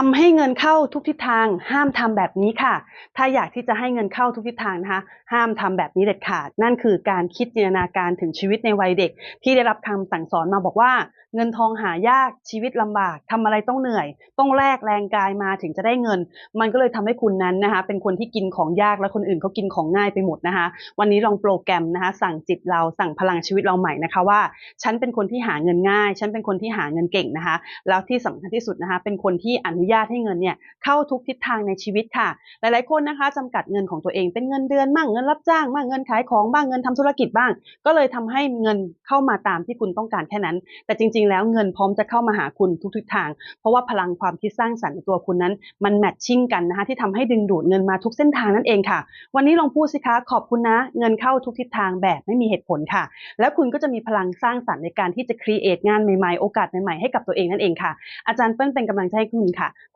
ทำให้เงินเข้าทุกทิศทาง ห้ามทำแบบนี้ค่ะ ถ้าอยากที่จะให้เงินเข้าทุกทิศทางนะคะ ห้ามทำแบบนี้เด็ดขาด นั่นคือการคิดจินตนาการถึงชีวิตในวัยเด็ก ที่ได้รับคำสั่งสอนมาบอกว่า เงินทองหายากชีวิตลำบากทำอะไรต้องเหนื่อย ต้องแลกแรงกายมาถึงจะได้เงิน มันก็เลยทำให้คุณนั้นนะคะ เป็นคนที่กินของยากและคนอื่นเขากินของง่ายไปหมดนะคะ วันนี้ลองโปรแกรมนะคะ สั่งจิตเราสั่งพลังชีวิตเราใหม่นะคะว่า ฉันเป็นคนที่หาเงินง่าย ฉันเป็นคนที่หาเงินเก่งนะคะ แล้วที่สำคัญที่สุดนะคะ เป็นคนที่อนุญาตให้เงินเนี่ยเข้าทุกทิศทางในชีวิตค่ะ หลายๆคนนะคะจำกัดเงินของตัวเองเป็นเงินเดือนบ้างเงินรับจ้างบ้างเงินขายของบ้างเงินทำธุรกิจบ้าง ก็เลยทำให้เงินเข้ามาตามที่คุณต้องการแค่นั้น แต่จริง ๆ แล้วเงินพร้อมจะเข้ามาหาคุณทุกทิศทาง เพราะว่าพลังความคิดสร้างสรรค์ตัวคุณนั้น มันแมทชิ่งกันนะคะที่ทำให้ดึงดูดเงินมาทุกเส้นทางนั่นเองค่ะ วันนี้ลองพูดสิคะขอบคุณนะ เงินเข้าทุกทิศทางแบบไม่มีเหตุผลค่ะ แล้วคุณก็จะมีพลังสร้างสรรค์ในการที่จะครีเอทงานใหม่ๆโอกาสใหม่ๆให้กับตัวเองนั่นเองค่ะอาจารย์เปิ้ลเป็นกำลังใจให้คุณค่ะ